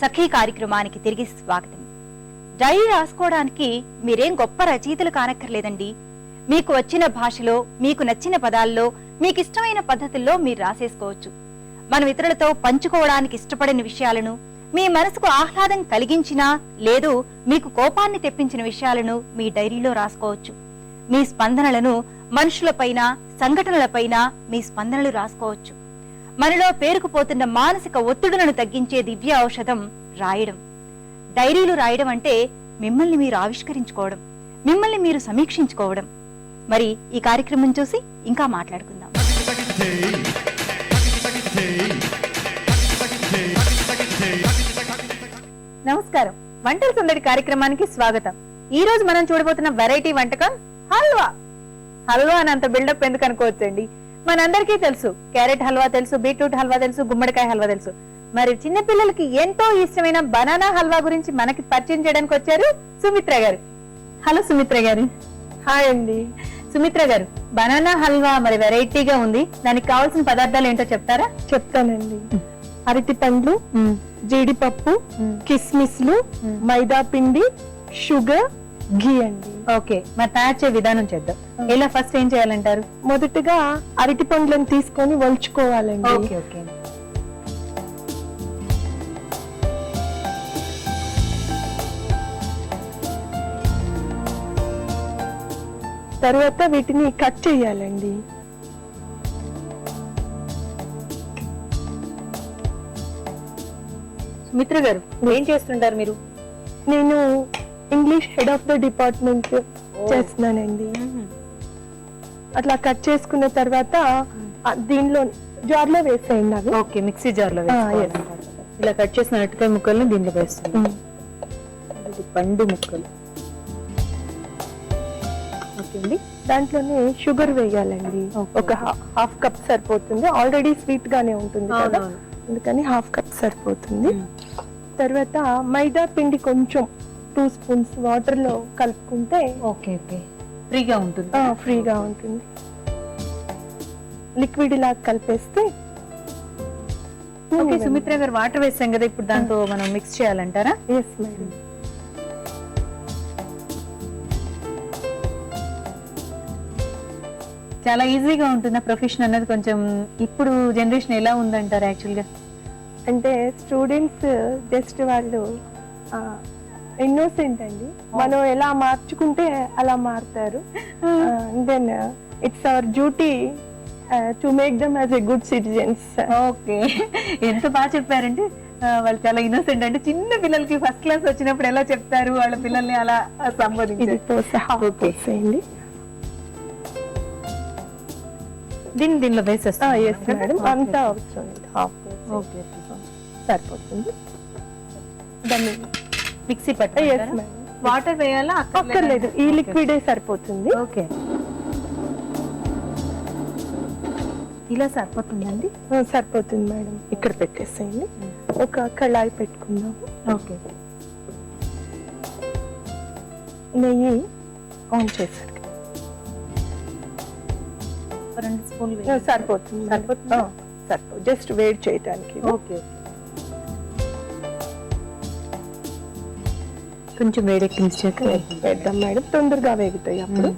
సఖీ కార్యక్రమానికి తిరిగి స్వాగతం. డైరీ రాసుకోవడానికి మీరేం గొప్ప రచయితలు కానక్కర్లేదండి. మీకు వచ్చిన భాషలో మీకు నచ్చిన పదాల్లో మీకు ఇష్టమైన పద్ధతుల్లో మీరు రాసేసుకోవచ్చు. మనం ఇతరులతో పంచుకోవడానికి ఇష్టపడిన విషయాలను మీ మనసుకు ఆహ్లాదం కలిగించినా లేదు మీకు కోపాన్ని తెప్పించిన విషయాలను మీ డైరీలో రాసుకోవచ్చు. మీ స్పందనలను మనుషులపైన సంఘటనలపైన మీ స్పందనలు రాసుకోవచ్చు. మనలో పేరుకుపోతున్న మానసిక ఒత్తిడులను తగ్గించే దివ్య ఔషధం రాయడం. డైరీలు రాయడం అంటే మిమ్మల్ని మీరు ఆవిష్కరించుకోవడం మిమ్మల్ని మీరు సమీక్షించుకోవడం. మరి ఈ కార్యక్రమం చూసి ఇంకా మాట్లాడుకుందాం. నమస్కారం. వంటల సందడి కార్యక్రమానికి స్వాగతం. ఈ రోజు మనం చూడబోతున్న వెరైటీ వంటకం హల్వా. హల్వా అని అంత బిల్డప్ ఎందుకు అనుకోవచ్చండి? మనందరికీ తెలుసు. క్యారెట్ హల్వా తెలుసు బీట్రూట్ హల్వా తెలుసు గుమ్మడికాయ హల్వా తెలుసు. మరి చిన్న పిల్లలకి ఎంతో ఇష్టమైన బనానా హల్వా గురించి మనకి పరిచయం చేయడానికి వచ్చారు సుమిత్ర గారు. హలో సుమిత్ర గారు. హాయ్ అండి. సుమిత్ర గారు బనానా హల్వా మరి వెరైటీగా ఉంది. దానికి కావాల్సిన పదార్థాలు ఏంటో చెప్తారా? చెప్తానండి. అరటి పండ్లు జీడిపప్పు కిస్మిస్లు మైదా పిండి షుగర్ ఘీ అండి. ఓకే మరి తయారు చేయ విధానం చేద్దాం. ఎలా ఫస్ట్ ఏం చేయాలంటారు? మొదటగా అరటి పండ్లను తీసుకొని వలుచుకోవాలండి. ఓకే తర్వాత వీటిని కట్ చేయాలండి. సుమిత్ర గారు ఏం చేస్తుంటారు మీరు? నేను English head of the department చేస్తున్నానండి. అట్లా కట్ చేసుకున్న తర్వాత దీనిలో జార్లో వేసేయండి అవి. ఓకే మిక్సీ జార్లో. ఇలా కట్ చేసిన అరటికాయ ముక్కల్ని ఉమ్. ఇది పండు ముక్కలు. ఓకే దాంట్లోనే షుగర్ వేయాలండి. ఒక హాఫ్ కప్ సరిపోతుంది. ఆల్రెడీ స్వీట్ గానే ఉంటుంది కదా. అందుకని హాఫ్ కప్ సరిపోతుంది. తర్వాత మైదా పిండి కొంచెం టూ స్పూన్స్ వాటర్లో కలుపుకుంటే ఓకే ఓకే. ఫ్రీగా ఉంటుంది. ఫ్రీగా ఉంటుంది. లిక్విడ్ ఇలా కలిపేస్తే ఓకే సుమిత్ర గారు వాటర్ వేసాం కదా ఇప్పుడు దాంతో మనం మిక్స్ చేయాలంటారా? ఎస్ మేడం చాలా ఈజీగా ఉంటుందా ప్రొఫెషన్ అన్నది కొంచెం ఇప్పుడు జనరేషన్ ఎలా ఉందంటారు యాక్చువల్గా అంటే స్టూడెంట్స్ జస్ట్ వాళ్ళు ఇన్నోసెంట్ అండి. మనం ఎలా మార్చుకుంటే అలా మారుతారు. Then it's our duty to make them as a good citizens okay. ఎంత బాగా చెప్పారంటే వాళ్ళు చాలా ఇన్నోసెంట్ అంటే చిన్న పిల్లలకి ఫస్ట్ క్లాస్ వచ్చినప్పుడు ఎలా చెప్తారు? వాళ్ళ పిల్లల్ని అలా సంబోధించారు. పోసేయండి దీన్ని దీనిలో వేసేస్తా. ఎస్ మేడం అంతా అవసరం ఓకే సరిపోతుంది. దాన్ని మిక్సీ మేడం వాటర్ వేయాలా? అక్కర్లేదు? ఈ లిక్విడే సరిపోతుంది. ఓకే. ఇలా సరిపోతుందండి? సరిపోతుంది మేడం. ఇక్కడ పెట్టేసేయండి. ఒక కళాయి పెట్టుకుందాం. ఓకే. నెయ్యి ఆన్ చేశారు. రెండు స్పూన్లు సరిపోతుంది. సరిపోతుందా? సరిపో జస్ట్ వేడి చేయడానికి ఓకే. కొంచెం వేడెక్కించాక వేద్దాం మేడం. తొందరగా వేగుతాయి అప్పుడు.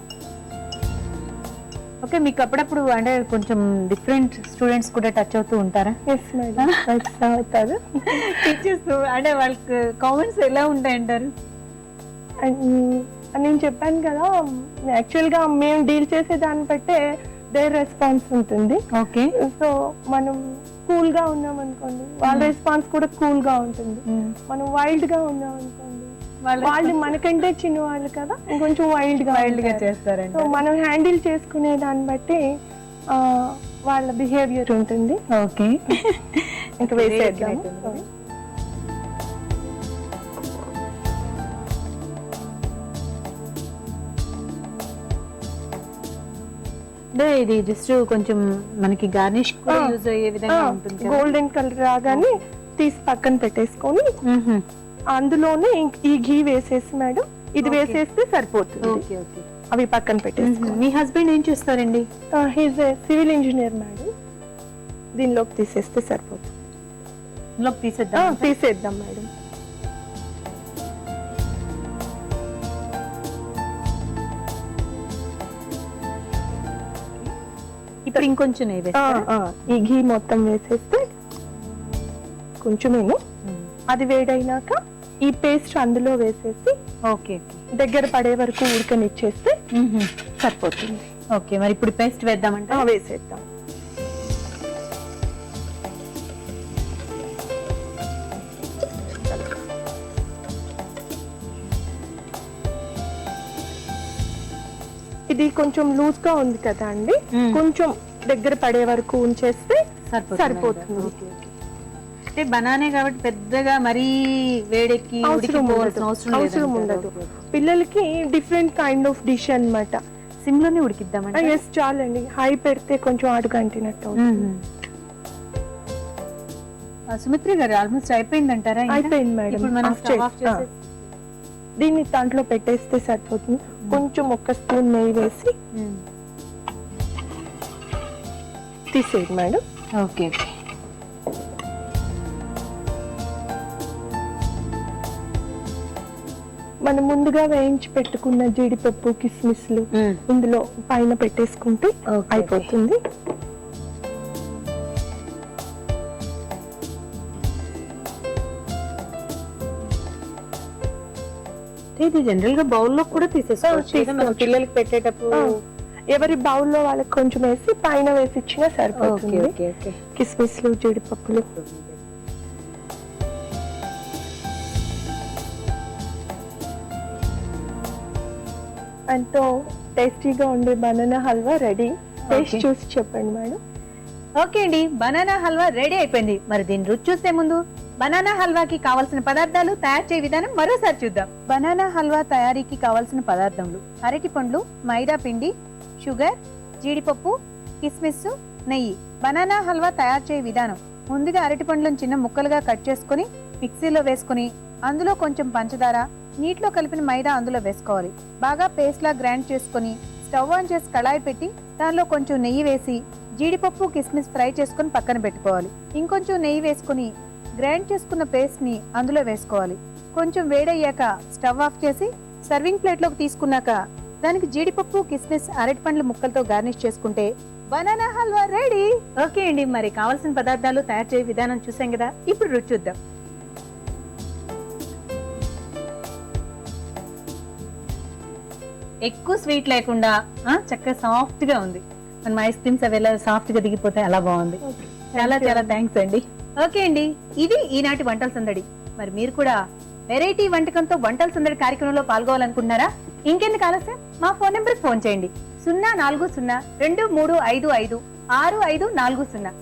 ఓకే మీకు అప్పుడప్పుడు అంటే కొంచెం డిఫరెంట్ స్టూడెంట్స్ కూడా టచ్ అవుతూ ఉంటారా? Yes madam. అవుతారు. టీచర్స్ అంటే వాళ్ళకి కామెంట్స్ ఎలా ఉంటాయంటారు? అండ్ నేను చెప్పాను కదా యాక్చువల్గా మేము డీల్ చేసే దాన్ని బట్టే దేర్ రెస్పాన్స్ ఉంటుంది. ఓకే. సో మనం కూల్గా ఉన్నాం అనుకోండి వాళ్ళ రెస్పాన్స్ కూడా కూల్గా ఉంటుంది. మనం వైల్డ్గా ఉన్నాం అనుకోండి వాళ్ళు మనకంటే చిన్న వాళ్ళు కదా ఇంకొంచెం వైల్డ్గా వైల్డ్గా ఉంటారు. చేస్తారంట సో మనం హ్యాండిల్ చేసుకునే దాన్ని బట్టి వాళ్ళ బిహేవియర్ ఉంటుంది ఓకే ఇంకా వేసేద్దాం. అంటే ఇది జస్ట్ కొంచెం మనకి గార్నిష్. యూజ్ అయ్యే విధంగా ఉంటుంది. గోల్డెన్ కలర్ రాగానే తీసి పక్కన పెట్టేసుకొని. అందులోనే ఇంక్- ఈ ఘీ వేసేసి మేడం ఇది. వేసేస్తే సరిపోతుంది. అవి పక్కన పెట్టేసుకో. మీ హస్బెండ్ ఏం చేస్తారండి? He's civil engineer madam. దీనిలోకి తీసేస్తే సరిపోతుంది. తీసేద్దాం తీసేద్దాం మేడం. ఇప్పుడు ఇంకొంచెం ఈ ఘీ మొత్తం వేసేస్తే కొంచెమేను మ్మ్. అది వేడైనాక ఈ పేస్ట్ అందులో వేసేసి ఓకే. దగ్గర పడే వరకు ఉడకనిచ్చేస్తే సరిపోతుంది. ఓకే మరి ఇప్పుడు పేస్ట్ వేద్దామంటే వేసేద్దాం. ఇది కొంచెం లూజ్గా ఉంది కదా అండి. కొంచెం దగ్గర పడే వరకు ఉంచేస్తే సరిపోతుంది. అంటే బనానే కాబట్టి పెద్దగా మరీ వేడెక్కి అవసరం ఉడికిపోవాల్సిన ఉండదు. అవసరం. పిల్లలకి డిఫరెంట్ కైండ్ ఆఫ్ డిష్ అన్నమాట. సిమ్లోనే ఉడికిద్దామంటే ఎస్ చాలండి. హై పెడితే కొంచెం అడుగంటినట్టు సుమిత్రి గారు ఆల్మోస్ట్ అయిపోయిందంటారా ఇంకా? అయిపోయింది మేడం. చేసేసి దీన్ని దాంట్లో పెట్టేస్తే సరిపోతుంది. కొంచెం ఒక స్పూన్ నెయ్యి వేసి. తీసేయండి మేడం. Okay okay. మనం ముందుగా వేయించి పెట్టుకున్న జీడిపప్పు కిస్మిస్లు మ్మ్. ఇందులో పైన పెట్టేసుకుంటే అయిపోతుంది. ఇది జనరల్గా బౌల్లో కూడా తీసేసుకోవచ్చు తీసుకోవచ్చు. పిల్లలకి పెట్టేటప్పుడు? ఎవరి బౌల్లో వాళ్ళకి కొంచెం వేసి పైన వేసి ఇచ్చినా సరిపోతుంది. కిస్మిస్లు జీడిపప్పులు. ఎంతో టేస్టీగా ఉండే బనానా హల్వా రెడీ. టేస్ట్. చూసి చెప్పండి మేడం. ఓకే అండి బనానా హల్వా రెడీ అయిపోయింది. మరి దీని రుచి చూసే ముందు బనానా హల్వాకి కావాల్సిన పదార్థాలు తయారు చేయ విధానం మరోసారి చూద్దాం. బనానా హల్వా తయారీకి కావాల్సిన పదార్థములు అరటి పండ్లు మైదా పిండి షుగర్ జీడిపప్పు కిస్మిస్ నెయ్యి. బనానా హల్వా తయారు చేయ విధానం ముందుగా అరటి పండ్లను చిన్న ముక్కలుగా కట్ చేసుకుని మిక్సీలో వేసుకుని అందులో కొంచెం పంచదార నీటిలో కలిపిన మైదా అందులో వేసుకోవాలి. బాగా పేస్ట్లా గ్రైండ్ చేసుకుని స్టవ్ ఆన్ చేసి కళాయి పెట్టి దానిలో కొంచెం నెయ్యి వేసి జీడిపప్పు కిస్మిస్ ఫ్రై చేసుకుని పక్కన పెట్టుకోవాలి. ఇంకొంచెం నెయ్యి వేసుకుని గ్రైండ్ చేసుకున్న పేస్ట్ని అందులో వేసుకోవాలి. కొంచెం వేడయ్యాక స్టవ్ ఆఫ్ చేసి సర్వింగ్ ప్లేట్లోకి తీసుకున్నాక దానికి జీడిపప్పు కిస్మిస్ అరటి పండ్ల ముక్కలతో గార్నిష్ చేసుకుంటే బనానా హల్వా రెడీ! ఓకే అండి మరి కావాల్సిన పదార్థాలు తయారు చేయ విధానం చూసాం కదా? ఇప్పుడు రుచి చూద్దాం. ఎక్కువ స్వీట్ లేకుండా చక్కగా సాఫ్ట్గా ఉంది మనం ఐస్ క్రీమ్స్ అవి ఎలా సాఫ్ట్గా దిగిపోతే అలా బాగుంది. చాలా చాలా థ్యాంక్స్ అండి. ఓకే అండి. ఇది ఈనాటి వంటల సందడి. మరి మీరు కూడా వెరైటీ వంటకంతో వంటల సందడి కార్యక్రమంలో పాల్గొవాలనుకుంటున్నారా? ఇంకెందుకు ఆలస్యం? మా ఫోన్ నెంబర్ ఫోన్ చేయండి. సున్నా నాలుగు సున్నా రెండు మూడు ఐదు ఐదు ఆరు ఐదు నాలుగు సున్నా.